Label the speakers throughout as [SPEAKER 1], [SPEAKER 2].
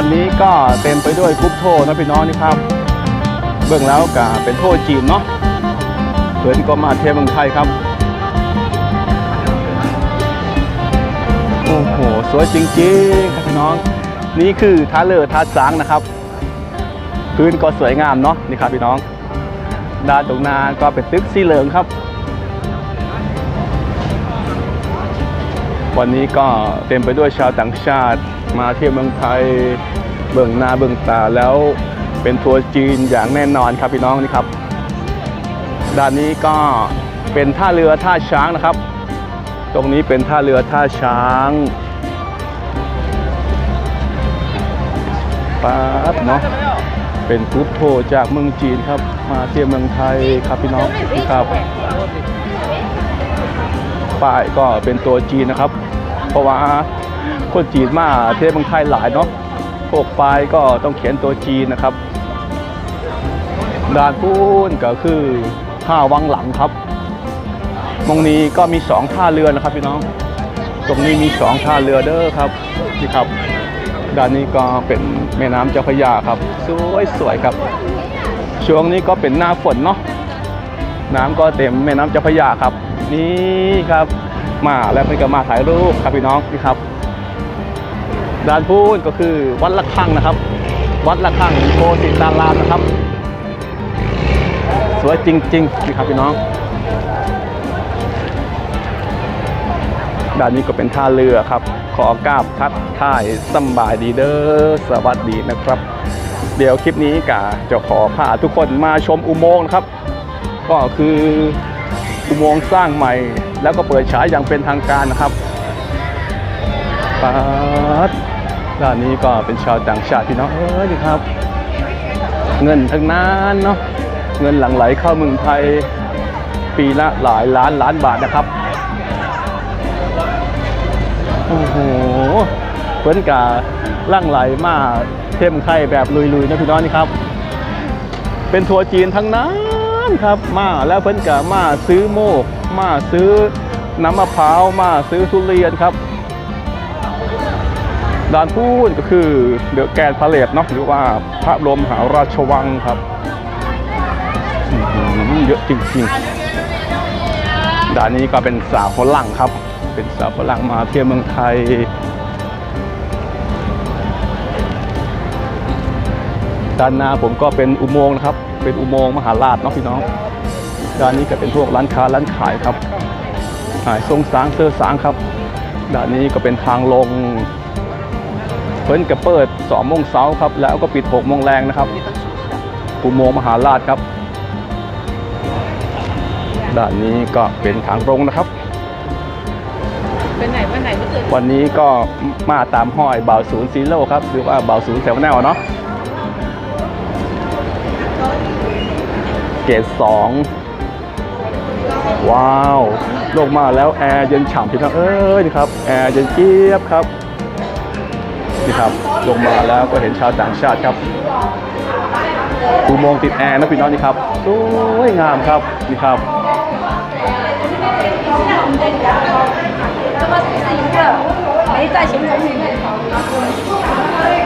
[SPEAKER 1] วันนี้ก็เต็มไปด้วยกรุ๊ปโทนะพี่น้องนี่ครับ เบื้องแล้วก็เป็นโทรจีนเนาะเพื่อนก็มาเที่ยวเมืองไทยครับ โอ้โห สวยจริงๆครับพี่น้อง นี่คือท่าเรือท่าช้างนะครับ พื้นก็สวยงามเนาะนี่ครับพี่น้อง ด้านตรงหน้าก็เป็นตึกสีเหลืองครับ วันนี้ก็เต็มไปด้วยชาวต่างชาติ มาเที่ยวเมืองไทยเบิ่งหน้าเบิ่งตาแล้วเป็นทัวร์จีนอย่างแน่นอนครับพี่น้องนี่ครับ ด้านนี้ก็เป็นท่าเรือท่าช้างนะครับ ตรงนี้เป็นท่าเรือท่าช้างป๊าบเนาะเป็นกรุ๊ปโทรจากเมืองจีนครับ มาเที่ยวเมืองไทยครับพี่น้องนี่ครับป้ายก็เป็นตัวจีนนะครับ เพราะว่า คนจีนมาเที่ยวเมืองไทยหลายเนาะพวกป้ายก็ต้องเขียนตัวจีนนะครับด่านพูนก็คือท่าวังหลังครับตรงนี้ก็มีสองท่าเรือนะครับพี่น้อง ตรงนี้มีสองท่าเรือเด้อครับนี่ครับด้านนี้ก็เป็นแม่น้ำเจ้าพระยาครับ สวยสวยครับ ช่วงนี้ก็เป็นหน้าฝนเนาะน้ำก็เต็มแม่น้ำเจ้าพระยาครับ นี่ครับมาแล้วเพื่อนก็มาถ่ายรูปครับพี่น้องนี่ครับ ด้านพูนก็คือวัดละคังนะครับ วัดละคังโพสิตารามนะครับ สวยจริงๆนี่ครับพี่น้องด้านนี้ก็เป็นท่าเรือครับ ขอกราบทักทายสำบายดีเด้อสวัสดีนะครับ เดี๋ยวคลิปนี้กะจะขอพาทุกคนมาชมอุโมงค์นะครับ ก็คืออุโมงค์สร้างใหม่ แล้วก็เปิดฉายอย่างเป็นทางการนะครับปัด ด้านนี้ก็เป็นชาวต่างชาติพี่น้องเอ้ยครับ เงินทั้งนั้นเนาะเงินหลั่งไหลเข้าเมืองไทยปีละหลายล้านล้านบาทนะครับโอ้โหเพิ่นกาล่างไหลมาเท่มไข่แบบลุยๆนะพี่น้องนี่ครับ เป็นทัวร์จีนทั้งนั้นครับมาแล้วเพิ่นกามาซื้อโมก มาซื้อน้ำมะพร้าวมาซื้อทุเรียนครับ ด้านพูนก็คือเดอะแกนพาเลตเนาะหรือว่าพระบรมหาราชวังครับเยอะจริงๆด้านนี้ก็เป็นสาวฝรั่งครับ เป็นสาวฝรั่งมาเที่ยวเมืองไทยด้านหน้าผมก็เป็นอุโมงค์นะครับ เป็นอุโมงค์มหาราชเนาะพี่น้องด้านนี้ก็เป็นพวกร้านค้าร้านขายครับขายทรงสางเสื้อสางครับด้านนี้ก็เป็นทางลง เพิ่นก็เปิด2โมงเช้าครับ แล้วก็ปิด6โมงแรงนะครับอุโมงค์มหาราชครับด้านนี้ก็เป็นทางตรงนะครับ
[SPEAKER 2] ไปไหนมาไหนไม่เคย
[SPEAKER 1] วันนี้ก็มาตามห้อยบ่าวศูนย์ซีโร่ครับหรือว่าบ่าวศูนย์แซวแนลเนาะเกรดสองว้าว ลงมาแล้วแอร์เย็นฉ่ำพี่น้องเอ้ยนี่ครับ แอร์เย็นเจี๊ยบครับ นี่ครับลงมาแล้วก็เห็นชาวต่างชาติครับอุโมงติดแอร์นะพี่น้องนี่ครับสวยงามครับนี่ครับ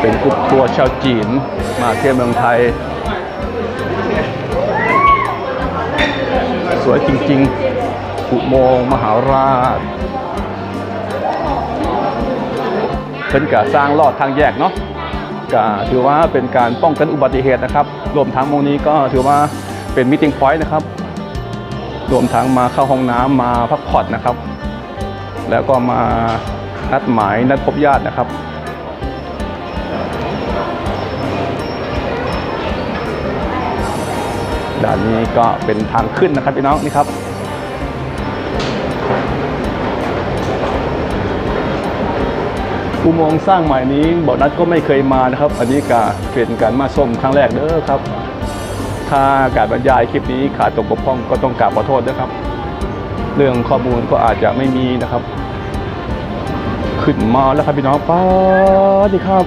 [SPEAKER 1] เป็นกลุ่มทัวร์ชาวจีนมาเที่ยวเมืองไทย สวยจริงๆอุโมงมหาราช เพิ่นกะสร้างลอดทางแยกเนาะกะถือว่าเป็นการป้องกันอุบัติเหตุนะครับรวมทั้งโมงนี้ก็ถือว่าเป็นมิ팅พอยต์นะครับรวมทั้งมาเข้าห้องน้ำมาพักผ่อนนะครับ แล้วก็มานัดหมายนัดพบญาตินะครับด้านนี้ก็เป็นทางขึ้นนะครับพี่น้องนี่ครับ อุโมงค์สร้างใหม่นี้บอกนัดก็ไม่เคยมานะครับ อันนี้กาเป็นการมาส้มครั้งแรกเด้อครับ ถ้าการบรรยายคลิปนี้ขาดตกบกพร่องก็ต้องกราบขอโทษนะครับ เรื่องข้อมูลก็อาจจะไม่มีนะครับ ขึ้นมาแล้วครับพี่น้องป้าดีครับ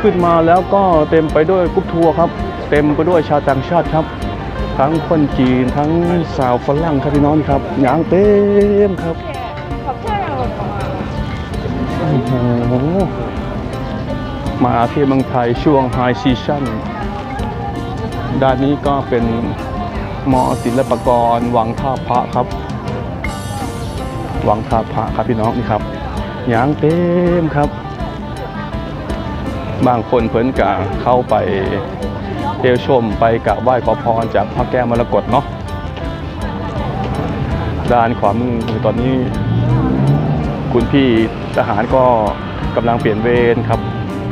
[SPEAKER 1] ขึ้นมาแล้วก็เต็มไปด้วยกรุ๊ปทัวร์ครับ เต็มไปด้วยชาวต่างชาติครับ ทั้งคนจีนทั้งสาวฝรั่งครับพี่น้องครับยางเต็มครับ โอ้โห มาเที่ยวเมืองไทยช่วงไฮซีชั่น ด้านนี้ก็เป็นมอศิลปกรวังท่าพระครับ วังท่าพระครับพี่น้องนี่ครับยางเต็มครับ บางคนเพิ่นกะเข้าไปเที่ยวชมไปกราบไหว้ขอพรจากพระแก้วมรกตเนาะด้านขวามือตอนนี้ คุณพี่ทหารก็กำลังเปลี่ยนเวรครับ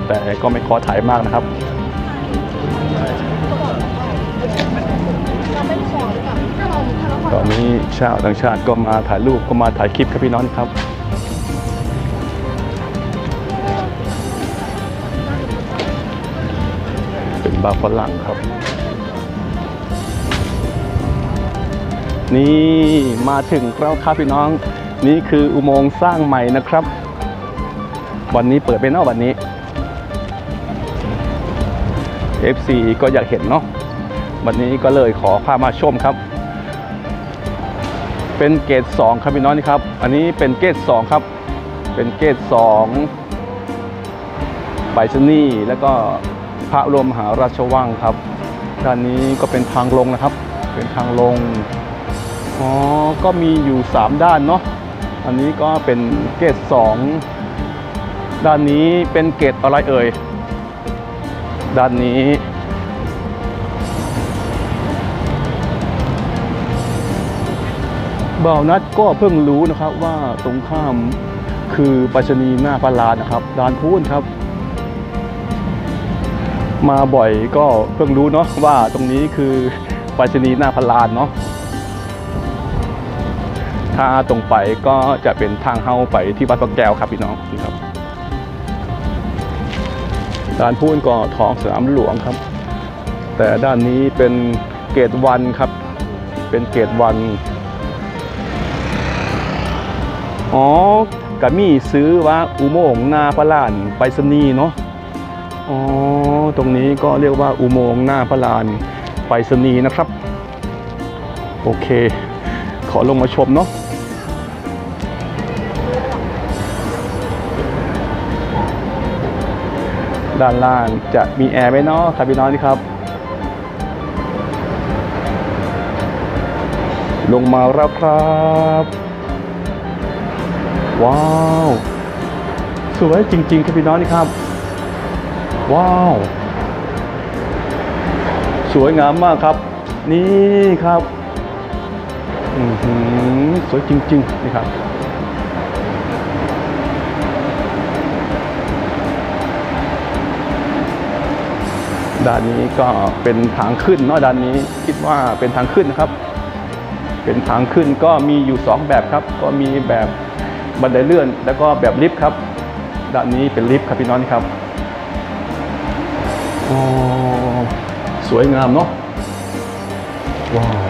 [SPEAKER 1] แต่ก็ไม่ขอถ่ายมากนะครับตอนนี้ชาวต่างชาติก็มาถ่ายรูปก็มาถ่ายคลิปครับพี่น้องครับเป็นบาร์ฝรั่งครับ นี่มาถึงแล้วครับพี่น้อง นี่คืออุโมงค์สร้างใหม่นะครับ วันนี้เปิดเป็นเนอกวันนี้ FC ก็อยากเห็นเนาะวันนี้ก็เลยขอพามาชมครับ เป็นเกต2ครับพี่น้องนี่ครับ อันนี้เป็นเกต2ครับ เป็นเกต2ไปชนีแล้วก็พระบรมมหาราชวังครับ ด้านนี้ก็เป็นทางลงนะครับ เป็นทางลง อ๋อ ก็มีอยู่ 3 ด้านเนาะ อันนี้ก็เป็นเกต2ด้านนี้เป็นเกตอะไรเอ่ย ด้านนี้ บ่าวนัดก็เพิ่งรู้นะครับว่าตรงข้ามคือปรษณีหน้าพลานนะครับด้านพูนครับ มาบ่อยก็เพิ่งรู้เนาะว่าตรงนี้คือปรษณีหน้าพลานเนาะ ถ้าตรงไปก็จะเป็นทางเข้าไปที่วัดพระแก้วครับพี่น้องดีครับด้านพูนก็ท้องสนามหลวงครับ แต่ด้านนี้เป็นเกตวันครับ เป็นเกตวัน อ๋อกะมี่ซื้อว่าอุโมงค์หน้าพระลานไปรษณีเนาะ อ๋อ ตรงนี้ก็เรียกว่าอุโมงค์หน้าพระลานไปรษณีนะครับ โอเค ขอลงมาชมเนาะ ด้านล่างจะมีแอร์ไหมเนาะครับพี่น้องนี่ครับ ลงมาแล้วครับ ว้าว สวยจริง ๆ ครับพี่น้องนี่ครับ ว้าว สวยงามมากครับ นี่ครับอือหือสวยจริง ๆ นี่ครับ ด้านนี้ก็เป็นทางขึ้นเนาะด้านนี้คิดว่าเป็นทางขึ้นนะครับ เป็นทางขึ้นก็มีอยู่ 2 แบบครับ ก็มีแบบบันไดเลื่อน แล้วก็แบบลิฟต์ครับ ด้านนี้เป็นลิฟต์ครับพี่น้องครับโอ๋อสวยงามเนาะว้าว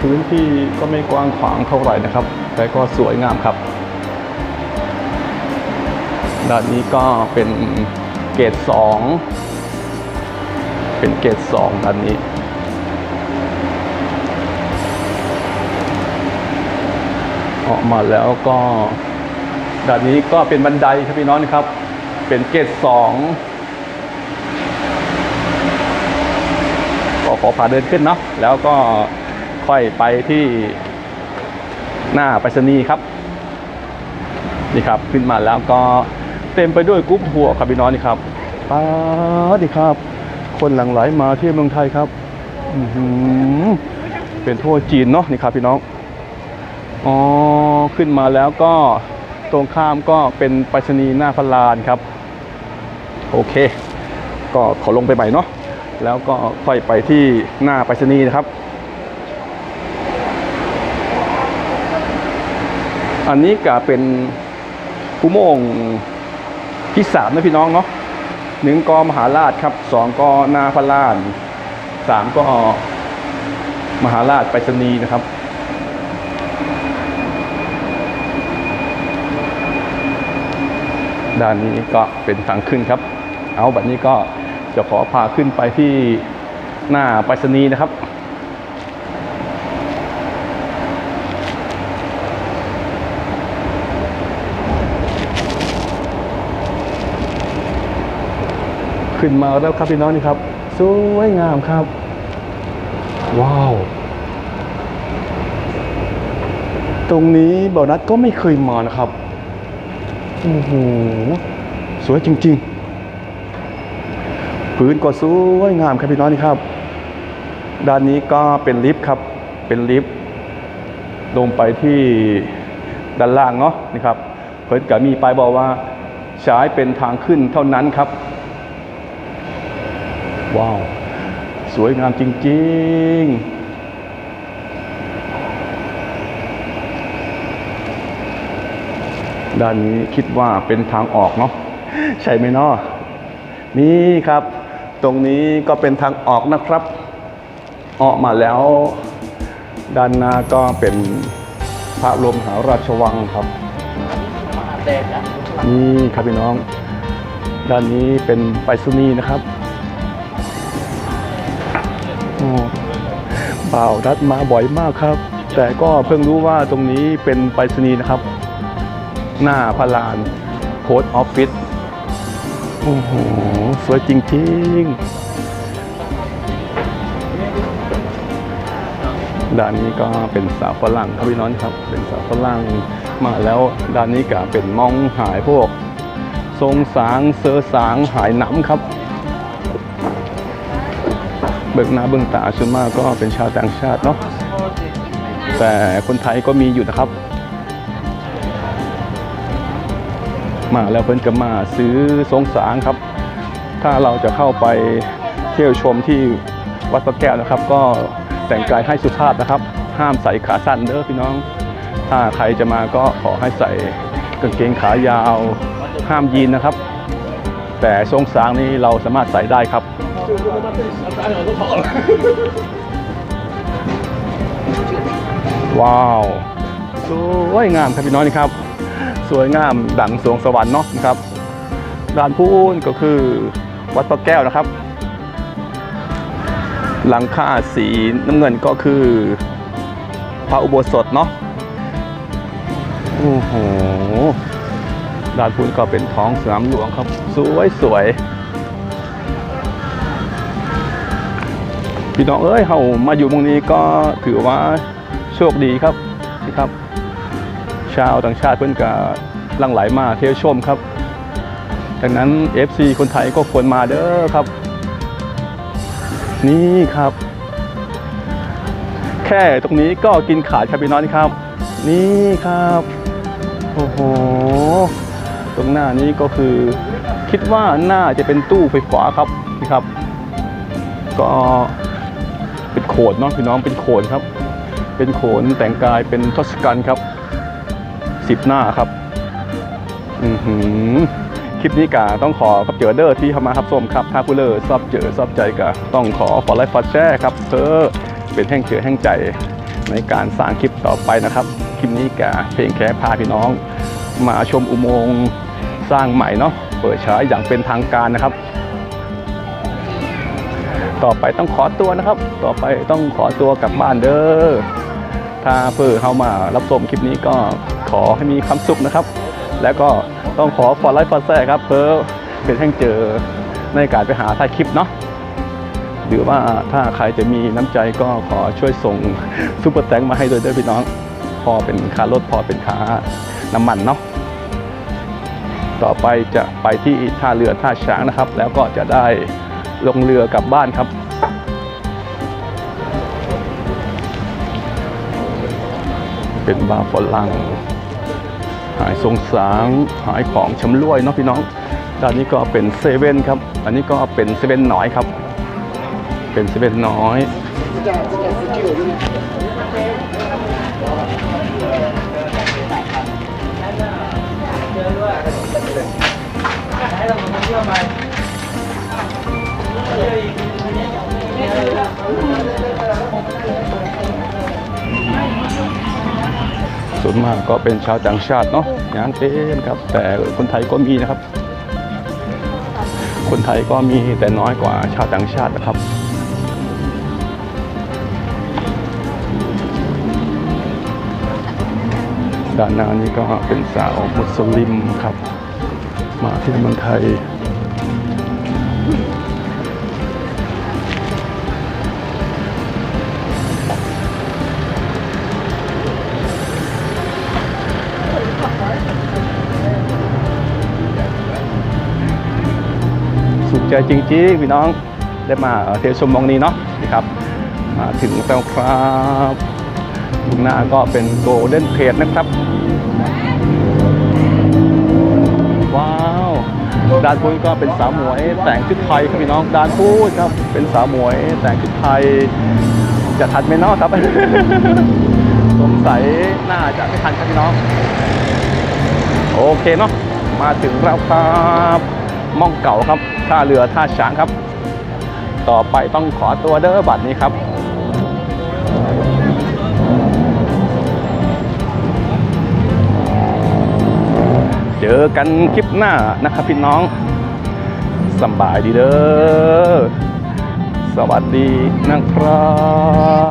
[SPEAKER 1] พื้นที่ก็ไม่กว้างขวางเท่าไหร่นะครับ แต่ก็สวยงามครับ ด้านนี้ก็เป็นเกรดสอง เป็นเกรดสองด้านนี้ ออกมาแล้วก็ด้านนี้ก็เป็นบันไดครับพี่น้องครับ เป็นเกรดสองก็ขอพาเดินขึ้นเนาะแล้วก็ค่อยไปที่หน้าไปรษณีย์ครับ นี่ครับขึ้นมาแล้วก็เต็มไปด้วยกรุ๊ปทัวร์ครับพี่น้องนี่ครับป้าดดีครับ คนหลั่งไหลมาที่เมืองไทยครับเป็นทัวร์จีนเนาะนี่ครับพี่น้อง อ๋อ ขึ้นมาแล้วก็ตรงข้ามก็เป็นไปรษณีย์หน้าพระลานครับ โอเค ก็ขอลงไปใหม่เนาะแล้วก็ค่อยไปที่หน้าไปรษณีย์นะครับ อันนี้ก็เป็นอุโมงค์ที่สามนะพี่น้องเนาะ หนึ่งกอมหาราชครับสองกอนาพระลานสามก็มหาราชไปรษณีย์นะครับ ด้านนี้ก็เป็นทางขึ้นครับ เอาแบบนี้ก็จะขอพาขึ้นไปที่หน้าไปรษณีย์นะครับ ขึ้นมาแล้วครับพี่น้องนี่ครับ สวยงามครับ ว้าว ตรงนี้เบานัดก็ไม่เคยมานะครับโอ้โหสวยจริงๆพื้นก็สวยงามครับพี่น้องนี่ครับ ด้านนี้ก็เป็นลิฟต์ครับ เป็นลิฟต์ลงไปที่ด้านล่างเนาะนี่ครับ เพิ่นก็มีป้ายบอกว่าใช้เป็นทางขึ้นเท่านั้นครับ ว้าว สวยงามจริง ๆด้านนี้คิดว่าเป็นทางออกเนาะใช่ไหมเนาะนี่ครับ ตรงนี้ก็เป็นทางออกนะครับ ออกมาแล้ว ด้านหน้าก็เป็นพระบรมหาราชวังครับนี่ครับพี่น้อง ด้านนี้เป็นไปรษณีย์นะครับโอ้ บ่าวรัดมาบ่อยมากครับ แต่ก็เพิ่งรู้ว่าตรงนี้เป็นไปรษณีย์นะครับ หน้าพระลานโพสออฟฟิศโอ้โห สวยจริงๆ ด้านนี้ก็เป็นสาวฝรั่งครับพี่น้องครับ เป็นสาวฝรั่งมาแล้วด้านนี้ก็เป็นมองหายพวก ทรงสางเซอสางหายหน้ำครับ บิกหน้าเบื้องตาส่วนมากก็เป็นชาวต่างชาติเนาะแต่คนไทยก็มีอยู่นะครับ มาแล้วเพิ่นก็มาซื้อทรงสางครับ ถ้าเราจะเข้าไปเที่ยวชมที่วัดพระแก้วนะครับ ก็แต่งกายให้สุภาพนะครับ ห้ามใส่ขาสั้นเด้อพี่น้อง ถ้าใครจะมาก็ขอให้ใส่กางเกงขายาว ห้ามยีนนะครับ แต่ทรงสางนี้เราสามารถใส่ได้ครับ ว้าวสวยงามครับพี่น้องนี่ครับ สวยงามดังสวงสวรรค์เนาะนะครับด้านพูนก็คือวัดพระแก้วนะครับ หลังคาสีน้ำเงินก็คือพระอุโบสถเนาะโอ้โหด้านพุ้นก็เป็นท้องสนามหลวงครับ สวยสวย พี่น้องเอ้ยเฮามาอยู่ตรงนี้ก็ถือว่าโชคดีครับนี่ครับ ชาวต่างชาติเพิ่อนก็หลังไหลมาเที่ยวชมครับดังนั้น FC คนไทยก็ควรมาเด้อครับ นี่ครับ แค่ตรงนี้ก็กินขาดครับพี่น้องครับ นี่ครับโอ้โหตรงหน้านี้ก็คือ คิดว่าน่าจะเป็นตู้ไฟฟ้าครับนี่ครับ ก็ นโขนเนาะพี่น้องเป็นโขนครับ เป็นโขนแต่งกายเป็นทศกัณฐ์ครับสิบหน้าครับ อือหือคลิปนี้กาต้องขอขอบเจอเดอร์ที่เข้ามาครับส้มครับถ้าผู้เลอชอบเจอชอบใจกะต้องขอขอไลค์ฟอแชร์ครับเพอเป็นแห่งเจอแห่งใจในการสร้างคลิปต่อไปนะครับ คลิปนี้กะเพลงแค่พาพี่น้อง มาชมอุโมงค์สร้างใหม่เนาะเปิดใช้อย่างเป็นทางการนะครับ ต่อไปต้องขอตัวนะครับ ต่อไปต้องขอตัวกลับบ้านเด้อ ถ้าเพื่อเข้ามารับชมคลิปนี้ก็ขอให้มีความสุขนะครับ แล้วก็ต้องขอฟอลไลค์ฟอลแซ่ครับ เพื่อเป็นแห่งเจอในการไปหาถ่ายคลิปเนาะหรือว่าถ้าใครจะมีน้ำใจก็ขอช่วยส่งซุปเปอร์แตงมาให้ด้วยด้วยพี่น้อง พอเป็นค่ารถพอเป็นค่าน้ำมันเนาะต่อไปจะไปที่ท่าเรือท่าช้างนะครับ แล้วก็จะได้ ลงเรือกลับบ้านครับ เป็นบาฝรั่งหายทรงสางหายของชำร่วยเนาะพี่น้องด้านนี้ก็เป็นเซเว่นครับ อันนี้ก็เป็นเซเว่นน้อยครับ เป็นเซเว่นน้อย ส่วนมากก็เป็นชาวต่างชาติเนาะงานเต็มครับ แต่คนไทยก็มีนะครับ คนไทยก็มีแต่น้อยกว่าชาวต่างชาตินะครับด้านหน้านี้ก็เป็นสาวมุสลิมครับ มาที่เมืองไทย เจอจริงๆพี่น้องได้มาเที่ยวชมมองนี้เนาะนะครับมาถึงแล้วครับข้างหน้าก็เป็นโกลเด้นเพจนะครับ ว้าวด้านพุ้นก็เป็นสาวหมวยแต่งชุดไทยครับพี่น้องด้านพุ้นครับเป็นสาวหมวยแต่งชุดไทยจะทันไหมเนาะครับสงสัยน่าจะไม่ทันครับพี่น้อง โอเคเนาะมาถึงแล้วครับ ม่องเก่าครับ ท่าเรือท่าช้างครับ ต่อไปต้องขอตัวเด้อบัตรนี้ครับ เจอกันคลิปหน้านะครับพี่น้องสบายดีเด้อ สวัสดีนะครับ